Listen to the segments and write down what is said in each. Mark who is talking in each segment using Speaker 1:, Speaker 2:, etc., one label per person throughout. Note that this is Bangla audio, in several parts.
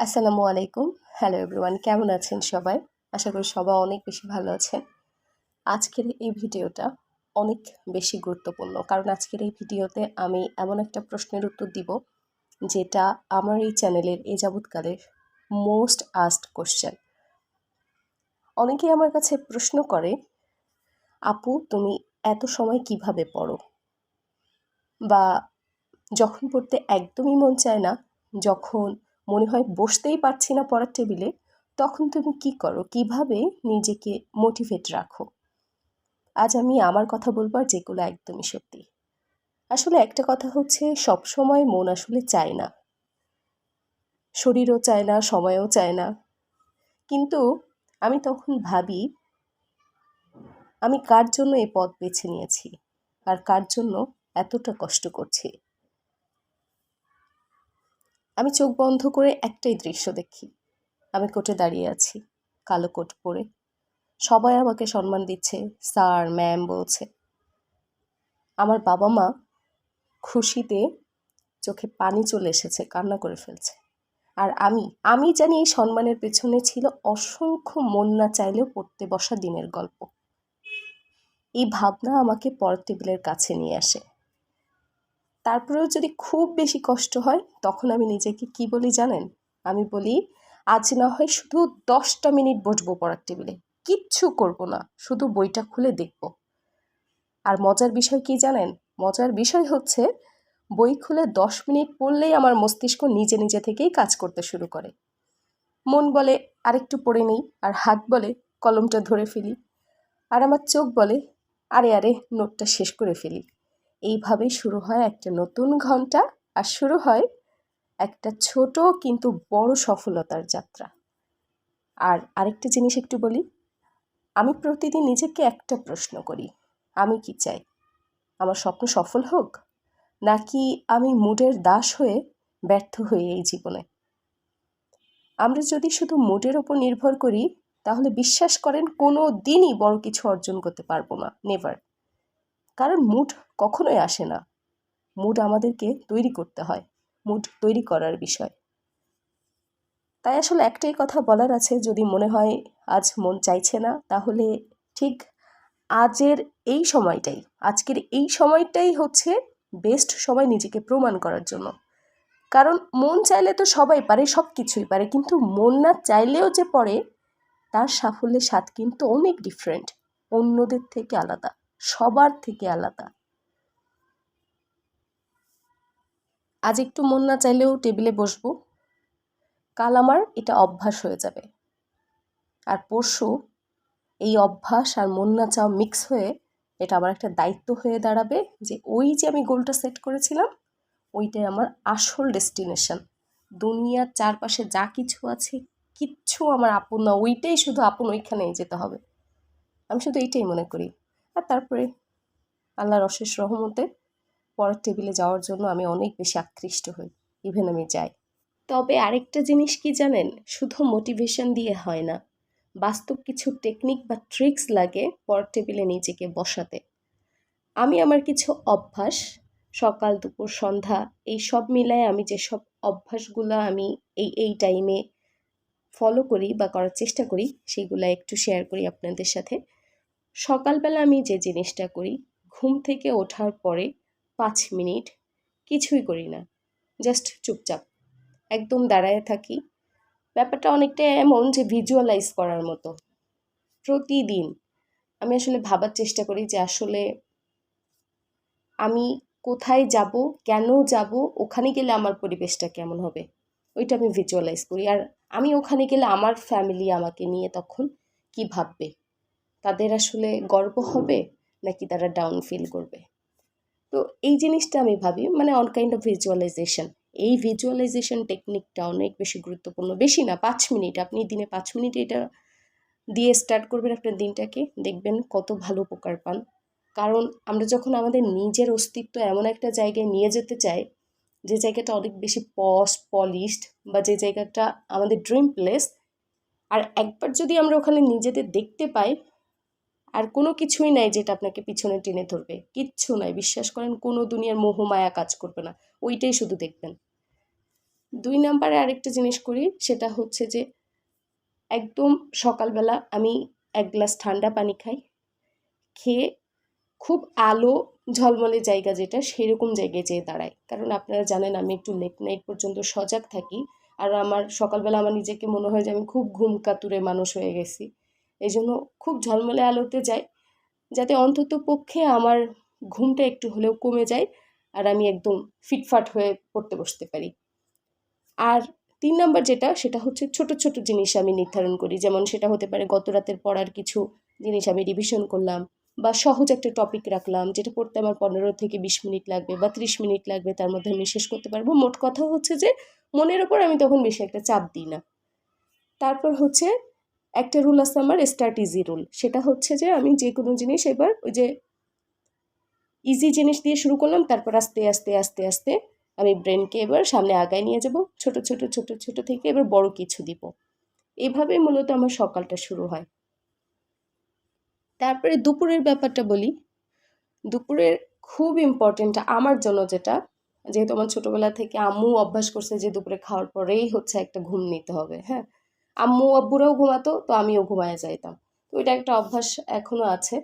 Speaker 1: আসসালামু আলাইকুম। হ্যালো এভরিওয়ান কেমন আছেন সবাই? আশা করি সবাই অনেক বেশি ভালো আছেন। আজকের এই ভিডিওটা অনেক বেশি গুরুত্বপূর্ণ, কারণ আজকের এই ভিডিওতে আমি এমন একটা প্রশ্নের উত্তর দিব, যেটা আমার এই চ্যানেলের এ যাবৎকালের মোস্ট আস্ট কোশ্চেন অনেকেই আমার কাছে প্রশ্ন করে, আপু, তুমি এত সময় কীভাবে পড়ো? বা, যখন পড়তে একদমই মন চায় না, যখন মনে হয় বসতেই পারছি না পড়ার টেবিলে, তখন তুমি কি করো? কীভাবে নিজেকে মোটিভেট রাখো? আজ আমি আমার কথা বলব আর যেগুলো একদমই সত্যি। আসলে একটা কথা হচ্ছে সব সময় মন আসলে চায় না। শরীরও চায় না, সময়ও চায় না। কিন্তু আমি তখন ভাবি, আমি কার জন্য এই পথ বেছে নিয়েছি? আর কার জন্য এতটা কষ্ট করছি? আমি চোখ বন্ধ করে একটাই দৃশ্য দেখি। আমি কোর্টে দাঁড়িয়ে আছি, কালো কোট পরে। সবাই আমাকে সম্মান দিচ্ছে, স্যার, ম্যাম বলছে। আমার বাবা মা খুশিতে চোখে পানি চলে এসেছে, কান্না করে ফেলছে। আর আমি আমি জানি এই সম্মানের পেছনে ছিল অসংখ্য মন না চাইলেও পড়তে বসা দিনের গল্প। এই ভাবনা আমাকে পরের টেবিলের কাছে নিয়ে আসে। তারপরেও যদি খুব বেশি কষ্ট হয়, তখন আমি নিজেকে কি বলি জানেন? আমি বলি, আজ না হয় শুধু দশটা মিনিট বসবো পড়ার টেবিলে। কিচ্ছু করব না, শুধু বইটা খুলে দেখব। আর মজার বিষয় কি জানেন? মজার বিষয় হচ্ছে, বই খুলে দশ মিনিট পড়লেই আমার মস্তিষ্ক নিজে নিজে থেকেই কাজ করতে শুরু করে। মন বলে, আরেকটু পড়ে নেই। আর হাত বলে, কলমটা ধরে ফেলি। আর আমার চোখ বলে, আরে আরে, নোটটা শেষ করে ফেলি। এইভাবেই শুরু হয় একটা নতুন ঘণ্টা আর শুরু হয় একটা ছোট কিন্তু বড় সফলতার যাত্রা। আর আরেকটা জিনিস একটু বলি, আমি প্রতিদিন নিজেকে একটা প্রশ্ন করি, আমি কি চাই? আমার স্বপ্ন সফল হোক? নাকি আমি মুডের দাস হয়ে ব্যর্থ হয়ে এই জীবনে? আমরা যদি শুধু মুডের ওপর নির্ভর করি, তাহলে বিশ্বাস করেন কোনো দিনই বড় কিছু অর্জন করতে পারব না নেভার কারণ মুড কখনোই আসে না। মুড আমাদেরকে তৈরি করতে হয় মুড তৈরি করার বিষয়। তাই আসলে একটাই কথা বলার আছে, যদি মনে হয় আজ মন চাইছে না, তাহলে ঠিক আজের এই সময়টাই, আজকের এই সময়টাই হচ্ছে বেস্ট সময় নিজেকে প্রমাণ করার জন্য। কারণ মন চাইলে তো সবাই পারে সব কিছুই পারে, কিন্তু মন না চাইলেও যে পড়ে, তার সাফল্যের স্বাদ কিন্তু অনেক ডিফারেন্ট অন্যদের থেকে আলাদা। সবার থেকে আলাদা। আজ একটু মন না চাইলেও টেবিলে বসবো। কাল আমার এটা অভ্যাস হয়ে যাবে। আর পরশু এই অভ্যাস আর মন না চাওয়া মিক্স হয়ে এটা আমার একটা দায়িত্ব হয়ে দাঁড়াবে যে ওই যে আমি গোলটা সেট করেছিলাম, ওইটাই আমার আসল ডেস্টিনেশন দুনিয়ার চারপাশে যা কিছু আছে, কিচ্ছু আমার আপন না, ওইটাই শুধু আপন ওইখানেই যেতে হবে। আমি শুধু এইটাই মনে করি। আর তারপরে আল্লাহর অশেষ রহমতে পরের টেবিলে যাওয়ার জন্য আমি অনেক বেশি আকৃষ্ট হই ইভেন আমি যাই। তবে আরেকটা জিনিস কি জানেন? শুধু মোটিভেশন দিয়ে হয় না। বাস্তব কিছু টেকনিক বা ট্রিক্স লাগে পরের টেবিলে নিজেকে বসাতে। আমি আমার কিছু অভ্যাস, সকাল, দুপুর, সন্ধ্যা, এই সব মিলায় আমি যেসব অভ্যাসগুলো আমি এই এই টাইমে ফলো করি বা করার চেষ্টা করি, সেগুলো একটু শেয়ার করি আপনাদের সাথে। সকালবেলা আমি যে জিনিসটা করি, ঘুম থেকে ওঠার পরে পাঁচ মিনিট কিছুই করি না জাস্ট চুপচাপ। একদম দাঁড়ায় থাকি। ব্যাপারটা অনেকটা এমন যে ভিজুয়ালাইজ করার মতো। প্রতিদিন আমি আসলে ভাবার চেষ্টা করি যে আসলে আমি কোথায় যাব, কেন যাব, ওখানে গেলে আমার পরিবেশটা কেমন হবে? ওইটা আমি ভিজুয়ালাইজ করি। আর আমি ওখানে গেলে আমার ফ্যামিলি আমাকে নিয়ে তখন কি ভাববে? তাদের আসলে গর্ব হবে নাকি তারা ডাউন ফিল করবে? তো এই জিনিসটা আমি ভাবি মানে অন কাইন্ড অফ ভিজুয়ালাইজেশন এই ভিজুয়ালাইজেশন টেকনিকটা অনেক বেশি গুরুত্বপূর্ণ। বেশি না, পাঁচ মিনিট। আপনি দিনে পাঁচ মিনিট এটা দিয়ে স্টার্ট করবেন আপনার দিনটাকে। দেখবেন কত ভালো উপকার পান। কারণ আমরা যখন আমাদের নিজের অস্তিত্ব এমন একটা জায়গায় নিয়ে যেতে চাই, যে জায়গাটা অনেক বেশি পস পলিশড বা যে জায়গাটা আমাদের ড্রিম প্লেস আর একবার যদি আমরা ওখানে নিজেদের দেখতে পাই আর কোনো কিছুই নাই যেটা আপনাকে পিছনে টেনে ধরবে। কিচ্ছু নাই, বিশ্বাস করেন, কোনো দুনিয়ার মোহমায়া কাজ করবে না। ওইটাই শুধু দেখবেন। দুই নাম্বারে আরেকটা জিনিস করি, সেটা হচ্ছে যে একদম সকালবেলা আমি এক গ্লাস ঠান্ডা পানি খাই, খেয়ে খুব আলো ঝলমলে জায়গা যেটা, সেরকম জায়গায় যেয়ে দাঁড়ায় কারণ আপনারা জানেন, আমি একটু লেট নাইট পর্যন্ত সজাগ থাকি, আর আমার সকালবেলা আমার নিজেকে মনে হয় যে আমি খুব ঘুম কাতুরে মানুষ হয়ে গেছি। এই জন্য খুব ঝলমলে আলোতে যাই, যাতে অন্তত পক্ষে আমার ঘুমটা একটু হলেও কমে যায় আর আমি একদম ফিটফাট হয়ে পড়তে বসতে পারি। আর তিন নম্বর যেটা, সেটা হচ্ছে ছোট ছোট জিনিস আমি নির্ধারণ করি। যেমন সেটা হতে পারে গত রাতের পড়ার কিছু জিনিস আমি রিভিশন করলাম বা সহজ একটা টপিক রাখলাম, যেটা পড়তে আমার পনেরো থেকে বিশ মিনিট লাগবে বা ত্রিশ মিনিট লাগবে, তার মধ্যে আমি শেষ করতে পারব। মোট কথা হচ্ছে যে, মনের ওপর আমি তখন বেশি একটা চাপ দিই না। তারপর হচ্ছে একটা রুল আছে আমার স্টার্ট ইজি রুল সেটা হচ্ছে যে আমি যে কোনো জিনিস এবার ওই যে ইজি জিনিস দিয়ে শুরু করলাম, তারপর আস্তে আস্তে আস্তে আস্তে আমি ব্রেনকে এবার সামনে আগায় নিয়ে যাব। ছোট ছোট ছোট ছোট থেকে এবার বড় কিছু দিব। এভাবেই মূলত আমার সকালটা শুরু হয়। তারপরে দুপুরের ব্যাপারটা বলি। দুপুরের খুব ইম্পর্টেন্ট আমার জন্য যেটা, যেহেতু আমার ছোটোবেলা থেকে আম্মু অভ্যাস করছে যে দুপুরে খাওয়ার পরেই হচ্ছে একটা ঘুম নিতে হবে হ্যাঁ? আম্মু, আব্বুরাও ঘুমাতো, তো আমিও ঘুমায় যাইতাম। তো এটা একটা অভ্যাস এখনও আছে।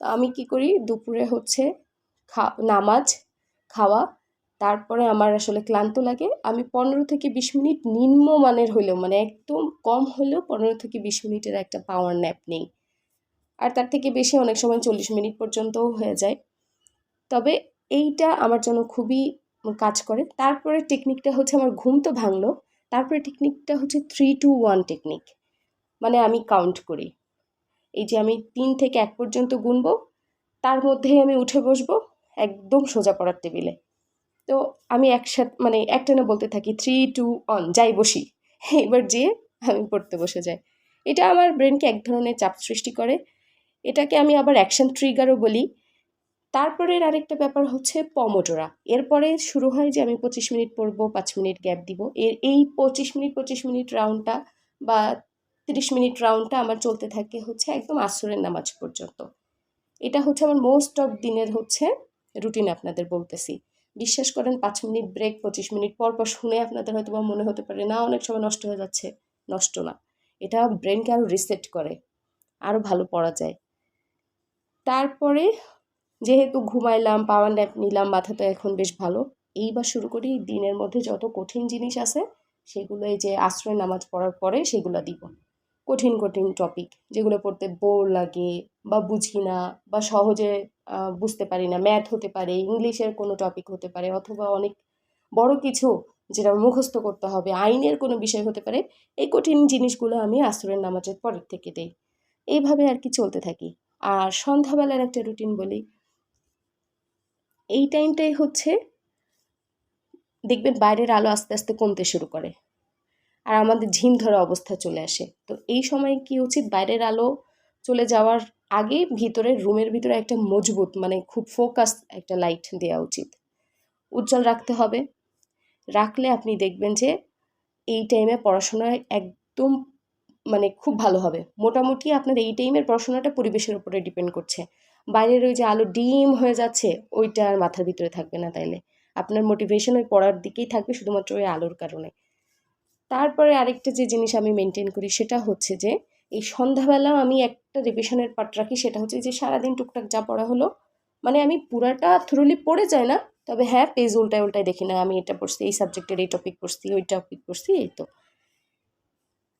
Speaker 1: তো আমি কি করি, দুপুরে হচ্ছে খা, নামাজ, খাওয়া, তারপরে আমার আসলে ক্লান্ত লাগে। আমি পনেরো থেকে বিশ মিনিট নিম্নমানের হলেও মানে একদম কম হলেও পনেরো থেকে বিশ মিনিটের একটা পাওয়ার ন্যাপ নেই। আর তার থেকে বেশি অনেক সময় চল্লিশ মিনিট পর্যন্তও হয়ে যায়। তবে এইটা আমার জন্য খুবই কাজ করে। তারপরে টেকনিকটা হচ্ছে আমার ঘুম তো ভাঙলো। তারপরে টেকনিকটা হচ্ছে থ্রি টু ওয়ান টেকনিক মানে আমি কাউন্ট করি। এই যে আমি তিন থেকে এক পর্যন্ত গুনবো, তার মধ্যেই আমি উঠে বসবো একদম সোজা পড়ার টেবিলে। তো আমি একসাথে মানে একটানে বলতে থাকি থ্রি টু ওয়ান যাই বসি। এবার যেয়ে আমি পড়তে বসে যাই। এটা আমার ব্রেনকে এক ধরনের চাপ সৃষ্টি করে। এটাকে আমি আবার অ্যাকশন ট্রিগারও বলি। তারপরের আরেকটা ব্যাপার হচ্ছে পমোটোরা এরপরে শুরু হয় যে আমি পঁচিশ মিনিট পড়ব, পাঁচ মিনিট গ্যাপ দিব। এর এই পঁচিশ মিনিট পঁচিশ মিনিট রাউন্ডটা বা তিরিশ মিনিট রাউন্ডটা আমার চলতে থাকে হচ্ছে একদম আসরের নামাজ পর্যন্ত। এটা হচ্ছে আমার মোস্ট অফ দিনের হচ্ছে রুটিন আপনাদের বলতেছি। বিশ্বাস করেন, পাঁচ মিনিট ব্রেক পঁচিশ মিনিট পর পর শুনে আপনাদের হয়তো বা মনে হতে পারে, না, অনেক সময় নষ্ট হয়ে যাচ্ছে, নষ্ট না। এটা ব্রেনকে আরও রিসেট করে আরও ভালো পড়া যায়। তারপরে যেহেতু ঘুমাইলাম পাওয়ার ন্যাপ নিলাম, মাথা তো এখন বেশ ভালো। এইবার শুরু করি, দিনের মধ্যে যত কঠিন জিনিস আছে সেগুলো এই যে আশ্রয় নামাজ পড়ার পরে সেগুলো দিব। কঠিন কঠিন টপিক যেগুলো পড়তে বোর লাগে বা বুঝি না বা সহজে বুঝতে পারি না। ম্যাথ হতে পারে, ইংলিশের কোনো টপিক হতে পারে, অথবা অনেক বড় কিছু যেটা মুখস্থ করতে হবে, আইনের কোনো বিষয় হতে পারে, এই কঠিন জিনিসগুলো আমি আসরের নামাজের পরের থেকে দেই। এইভাবে আর কি চলতে থাকি। আর সন্ধ্যাবেলার একটা রুটিন বলি এই টাইমটাই হচ্ছে দেখবেন বাইরের আলো আস্তে আস্তে কমতে শুরু করে। আর আমাদের ঝিম ধরা অবস্থা চলে আসে। তো এই সময় কি উচিত? বাইরের আলো চলে যাওয়ার আগে ভিতরে রুমের ভিতরে একটা মজবুত মানে খুব ফোকাস একটা লাইট দেওয়া উচিত। উজ্জ্বল রাখতে হবে। রাখলে আপনি দেখবেন যে এই টাইমে পড়াশোনায় একদম মানে খুব ভালো হবে। মোটামুটি আপনার এই টাইমের পড়াশোনাটা পরিবেশের উপরে ডিপেন্ড করছে। বাইরের ওই যে আলো ডিম হয়ে যাচ্ছে ওইটা আর মাথার ভিতরে থাকবে না তাইলে। আপনার মোটিভেশন ওই পড়ার দিকেই থাকবে, শুধুমাত্র ওই আলোর কারণে। তারপরে আরেকটা যে জিনিস আমি মেনটেন করি সেটা হচ্ছে যে, এই সন্ধ্যাবেলা আমি একটা রিভিশনের পার্ট রাখি, সেটা হচ্ছে যে সারাদিন টুকটাক যা পড়া হলো মানে আমি পুরাটা থ্রুলি পড়ে যায় না, তবে হ্যাঁ পেজ উল্টায় উল্টায় দেখি না, আমি এটা পড়ছি, এই সাবজেক্টের এই টপিক পড়ছি, ওই টপিক পড়ছি, এই তো।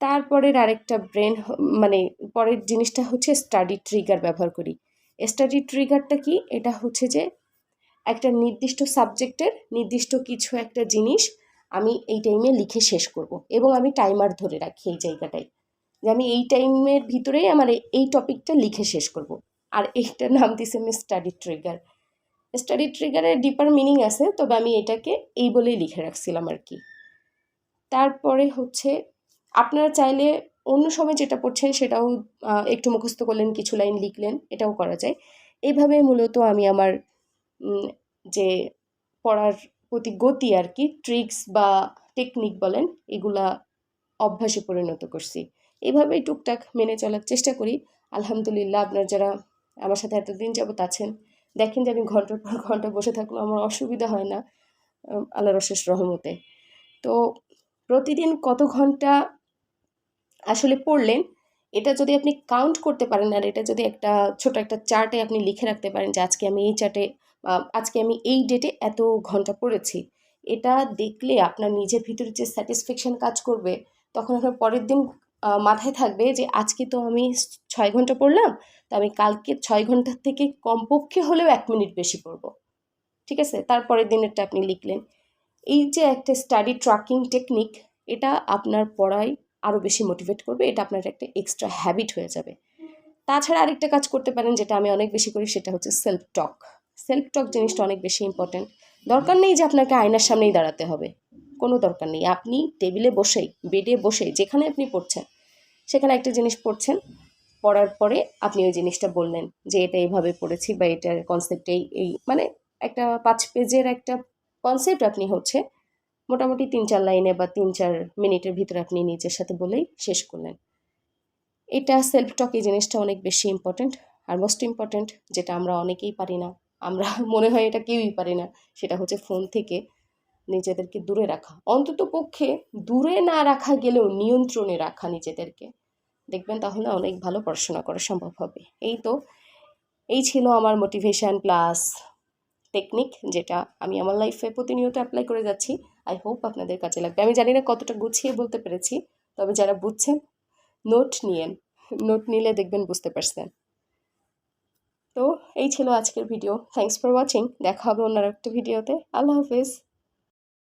Speaker 1: তারপরের আরেকটা ব্রেন মানে পরের জিনিসটা হচ্ছে স্টাডি ট্রিগার ব্যবহার করি। স্টাডি ট্রিগারটা কি? এটা হচ্ছে যে একটা নির্দিষ্ট সাবজেক্টের নির্দিষ্ট কিছু একটা জিনিস আমি এই টাইমে লিখে শেষ করব এবং আমি টাইমার ধরে রাখি এই জায়গাটায়। যে আমি এই টাইমের ভিতরেই আমার এই টপিকটা লিখে শেষ করব। আর এইটার নাম দিছে আমি স্টাডি ট্রিগার স্টাডি ট্রিগারের ডিপার মিনিং আছে, তবে আমি এটাকে এই বলেই লিখে রাখছিলাম আর কি। তারপরে হচ্ছে, আপনারা চাইলে অন্য সময় যেটা পড়ছেন সেটাও একটু মুখস্থ করলেন, কিছু লাইন লিখলেন, এটাও করা যায়। এইভাবে মূলত আমি আমার যে পড়ার প্রতি গতি আর কি, ট্রিক্স বা টেকনিক বলেন, এগুলা অভ্যাসে পরিণত করছি। এইভাবেই টুকটাক মেনে চলার চেষ্টা করি। আলহামদুলিল্লাহ, আপনার যারা আমার সাথে এতদিন যাবত আছেন, দেখেন যে আমি ঘণ্টার পর ঘণ্টা বসে থাকলেও আমার অসুবিধা হয় না আল্লাহ রশেষ রহমতে। তো প্রতিদিন কত ঘণ্টা আসলে পড়লেন, এটা যদি আপনি কাউন্ট করতে পারেন আর এটা যদি একটা ছোট একটা চার্টে আপনি লিখে রাখতে পারেন যে আজকে আমি এই চার্টে আজকে আমি এই ডেটে এত ঘণ্টা পড়েছি, এটা দেখলে আপনার নিজের ভিতরে যে স্যাটিসফ্যাকশান কাজ করবে, তখন আপনার পরের দিন মাথায় থাকবে যে আজকে তো আমি ছয় ঘণ্টা পড়লাম, তো আমি কালকে ছয় ঘণ্টার থেকে কমপক্ষে হলেও এক মিনিট বেশি পড়ব। ঠিক আছে? তারপরের দিনেরটা আপনি লিখলেন। এই যে একটা স্টাডি ট্র্যাকিং টেকনিক এটা আপনার পড়ায় আরও বেশি মোটিভেট করবে, এটা আপনার একটা এক্সট্রা হ্যাবিট হয়ে যাবে। তাছাড়া আরেকটা কাজ করতে পারেন যেটা আমি অনেক বেশি করি, সেটা হচ্ছে সেলফ টক সেলফ টক জিনিসটা অনেক বেশি ইম্পর্ট্যান্ট দরকার নেই যে আপনাকে আয়নার সামনেই দাঁড়াতে হবে। কোনো দরকার নেই। আপনি টেবিলে বসেই, বেডে বসে যেখানে আপনি পড়ছেন, সেখানে একটা জিনিস পড়ছেন, পড়ার পরে আপনি ওই জিনিসটা বললেন যে এটা এইভাবে পড়েছি বা এটার কনসেপ্ট এই এই মানে একটা পাঁচ পেজের একটা কনসেপ্ট আপনি হচ্ছে মোটামুটি তিন চার লাইনে বা তিন চার মিনিটের ভিতরে আপনি নিজের সাথে বলেই শেষ করলেন। এটা সেলফ টক এই জিনিসটা অনেক বেশি ইম্পর্ট্যান্ট আর মোস্ট ইম্পর্ট্যান্ট যেটা আমরা অনেকেই পারি না, আমরা মনে হয় এটা কেউই পারি না, সেটা হচ্ছে ফোন থেকে নিজেদেরকে দূরে রাখা। অন্তত পক্ষে দূরে না রাখা গেলেও নিয়ন্ত্রণে রাখা নিজেদেরকে। দেখবেন তাহলে অনেক ভালো পড়াশোনা করা সম্ভব হবে। এই তো, এই ছিল আমার মোটিভেশন প্লাস টেকনিক যেটা আমি আমার লাইফে প্রতিনিয়ত অ্যাপ্লাই করে যাচ্ছি। আই হোপ আপনাদের কাজে লাগবে। আমি জানি না কতটা গুছিয়ে বলতে পেরেছি, তবে যারা বুঝছেন নোট নিয়েন। নোট নিলে দেখবেন বুঝতে পারছেন। তো, এই ছিল আজকের ভিডিও থ্যাংকস ফর ওয়াচিং দেখা হবে অন্য একটা ভিডিওতে আল্লাহ হাফিজ।